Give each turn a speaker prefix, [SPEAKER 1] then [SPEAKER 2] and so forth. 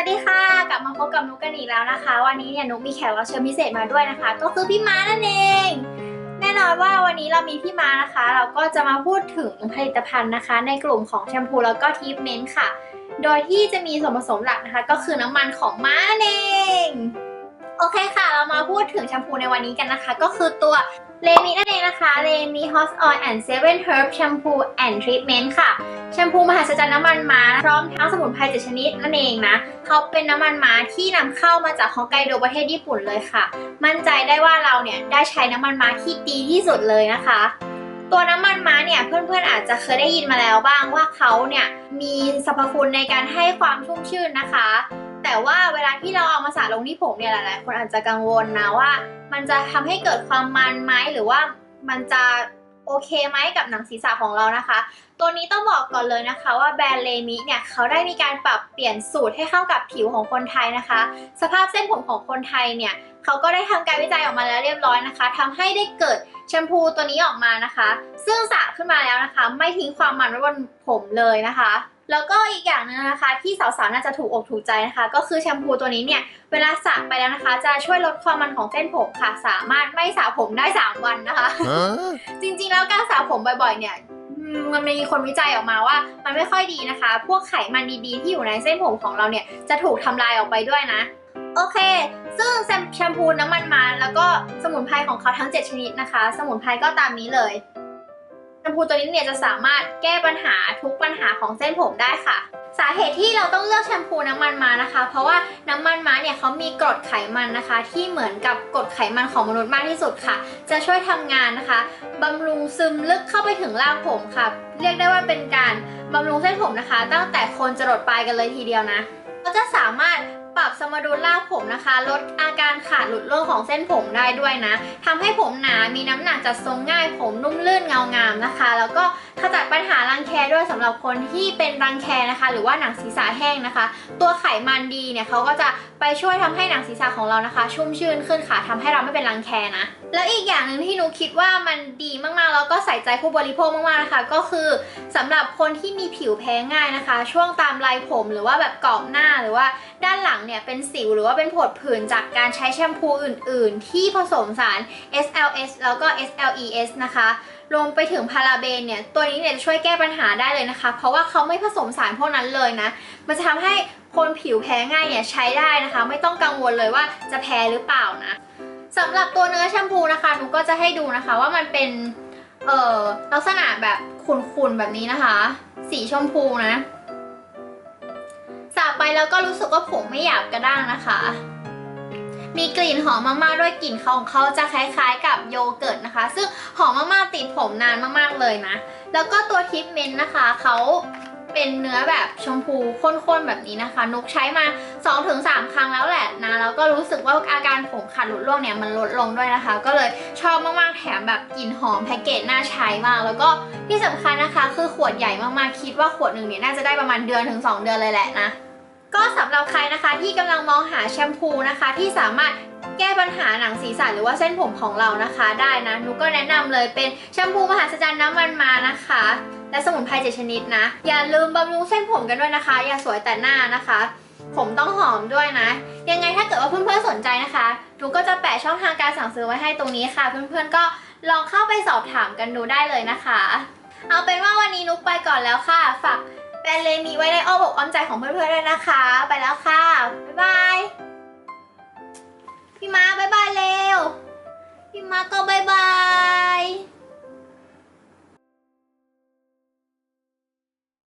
[SPEAKER 1] สวัสดีค่ะ กลับมาพบกับนุกกันอีกแล้วนะคะ วันนี้เนี่ยนุกมีแขกรับเชิญพิเศษมาด้วยนะคะ ก็คือพี่ม้านั่นเอง แน่นอนว่าวันนี้เรามีพี่ม้านะคะ เราก็จะมาพูดถึงผลิตภัณฑ์นะคะ ในกลุ่มของแชมพูแล้วก็ทรีทเมนต์ค่ะ โดยที่จะมีส่วนผสมหลักนะคะ ก็คือน้ำมันของม้านั่นเอง โอเคค่ะ เรามาพูดถึงแชมพูในวันนี้กันนะคะ ก็คือตัวเลมินั่นเองนะคะเลมิฮอสออยล์แอนด์เซเว่นเฮิร์บแชมพูแอนด์ทรีทเมนต์ค่ะแชมพูมหัศจรรย์น้ำมันม้าพร้อมทั้งสมุนไพรเจ็ดชนิดนั่นเองนะเขาเป็นน้ำมันม้าที่นำเข้ามาจากฮอกไกโดประเทศญี่ปุ่นเลยค่ะ มั่นใจได้ว่าเราเนี่ยได้ใช้น้ำมันม้าที่ดีที่สุดเลยนะคะ ตัวน้ำมันม้าเนี่ยเพื่อนๆอาจจะเคยได้ยินมาแล้วบ้างว่าเขาเนี่ยมีสรรพคุณในการให้ความชุ่มชื่นนะคะ แต่ว่าเวลาที่เราเอามาสระลงที่ผมเนี่ยหลายๆคนอาจจะกังวลนะว่า มันจะทำให้เกิดความมันไหมหรือว่ามันจะโอเคไหมกับหนังศีรษะของเรานะคะ ตัวนี้ต้องบอกก่อนเลยนะคะ ว่าแบรนด์เลมิเนี่ยเขาได้มีการปรับเปลี่ยนสูตรให้เข้ากับผิวของคนไทยนะคะ สภาพเส้นผมของคนไทยเนี่ยเขาก็ได้ทำการวิจัยออกมาแล้วเรียบร้อยนะคะทำให้ได้เกิดแชมพูตัวนี้ออกมานะคะ ซึ่งสระขึ้นมาแล้วนะคะ ไม่ทิ้งความมันไว้บนผมเลยนะคะ แล้วก็อีกอย่างหนึงนะคะ ที่สาวๆน่าจะถูกอกถูกใจนะคะ ก็คือแชมพูตัวนี้เนี่ยเวลาสระไปแล้วนะคะ จะช่วยลดความมันของเส้นผมค่ะ สามารถไม่สระผมได้ 3 วันนะคะ
[SPEAKER 2] Huh?
[SPEAKER 1] จริงๆแล้วการสระผมบ่อยๆ เนี่ยอืมมันมีคนวิจัยออกมาว่า มันไม่ค่อยดีนะคะ พวกไขมันดีๆที่อยู่ในเส้นผมของเราเนี่ยจะถูกทำลายออกไปด้วยนะโอเค ซึ่งแชมพูน้ำมันมาแล้วก็สมุนไพรของเขาทั้ง 7 ชนิดนะคะ สมุนไพรก็ตามนี้เลยแช มพูตัวนี้เนี่ยจะสามารถแก้ปัญหาทุกปัญหาของเส้นผมได้ค่ะ สาเหตุที่เราต้องเลือกแชมพูน้ำมันมานะคะ เพราะว่าน้ำมันม้าเนี่ยเขามีกรดไขมันนะคะ ที่เหมือนกับกรดไขมันของมนุษย์มากที่สุดค่ะ จะช่วยทำงานนะคะบำรุงซึมลึกเข้าไปถึงรากผมค่ะ เรียกได้ว่าเป็นการบำรุงเส้นผมนะคะ ตั้งแต่โคนจรดปลายกันเลยทีเดียวนะก็จะสามารถปรับสมดุลรากผมนะคะ ลดอาการขาดหลุดร่วงของเส้นผมได้ด้วยนะทำให้ผมหนา มีน้ำหนักจัดทรงง่ายผมนุ่มลื่น เงางามนะคะ แล้วก็ขจัดปัญหารังแคด้วยสำหรับคนที่เป็นรังแคนะคะ หรือว่าหนังศีรษะแห้งนะคะ ตัวไขมันดีเนี่ยเขาก็จะไปช่วยทำให้หนังศีรษะของเรานะคะ ชุ่มชื่นขึ้นค่ะทำให้เราไม่เป็นรังแคนะแล้วอีกอย่างหนึ่งที่หนูคิดว่ามันดีมากๆแล้วก็ใส่ใจผู้บริโภคมากๆนะคะก็คือสำหรับคนที่มีผิวแพ้ง่ายนะคะ ช่วงตามลายผมหรือว่าแบบกรอบหน้าหรือว่าด้านหลังเนี่ยเป็นสิวหรือว่าเป็นผดผื่นจากการใช้แชมพูอื่น ๆ ที่ผสมสาร SLS แล้วก็ SLES นะคะ รวมไปถึงพาราเบนเนี่ยตัวนี้เนี่ยจะช่วยแก้ปัญหาได้เลยนะคะ เพราะว่าเขาไม่ผสมสารพวกนั้นเลยนะ มันจะทำให้คนผิวแพ้ง่ายเนี่ยใช้ได้นะคะ ไม่ต้องกังวลเลยว่าจะแพ้หรือเปล่านะสำหรับตัวเนื้อแชมพูนะคะหนูก็จะให้ดูนะคะว่ามันเป็นเอ่อลักษณะแบบขุ่นๆแบบนี้นะคะ สีชมพูนะสระไปแล้วก็รู้สึกว่าผมไม่หยาบกระด้างนะคะ มีกลิ่นหอมมากๆด้วยกลิ่นของเขาจะคล้ายๆ กับโยเกิร์ตนะคะ ซึ่งหอมมากๆ ผมนานมากๆเลยนะ แล้วก็ตัวทิปเมนต์นะคะเขาเป็นเนื้อแบบชมพูข้นๆแบบนี้นะคะ นุกใช้มา 2-3 ครั้งแล้วแหละนะ แล้วก็รู้สึกว่าอาการผมขาดหลุดร่วงเนี่ยมันลดลงด้วยนะคะ ก็เลยชอบมากๆแถมแบบกลิ่นหอมแพ็กเกจน่าใช้มาก แล้วก็ที่สำคัญนะคะคือขวดใหญ่มากๆ คิดว่าขวดหนึ่งเนี่ยน่าจะได้ประมาณเดือนถึง 2 เดือนเลยแหละนะก็สำหรับใครนะคะที่กำลังมองหาแชมพูนะคะ ที่สามารถ แก้ปัญหาหนังศีรษะหรือว่าเส้นผมของเรานะคะ ได้นะนุกก็แนะนำเลยเป็นแชมพูมหัศจรรย์น้ำมันมานะคะ และสมุนไพรเจ็ดชนิดนะ อย่าลืมบำรุงเส้นผมกันด้วยนะคะ อย่าสวยแต่หน้านะคะ ผมต้องหอมด้วยนะ ยังไงถ้าเกิดว่าเพื่อนๆสนใจนะคะนุกก็จะแปะช่องทางการสั่งซื้อไว้ให้ตรงนี้ค่ะ เพื่อนๆก็ลองเข้าไปสอบถามกันดูได้เลยนะคะ เอาเป็นว่าวันนี้นุกไปก่อนแล้วค่ะฝากแบรนด์เลมีไว้ในอ้อมอกอ้อมใจของเพื่อนๆด้วยนะคะ ไปแล้วค่ะบ๊ายบาย พี่มาบายบายเร็ว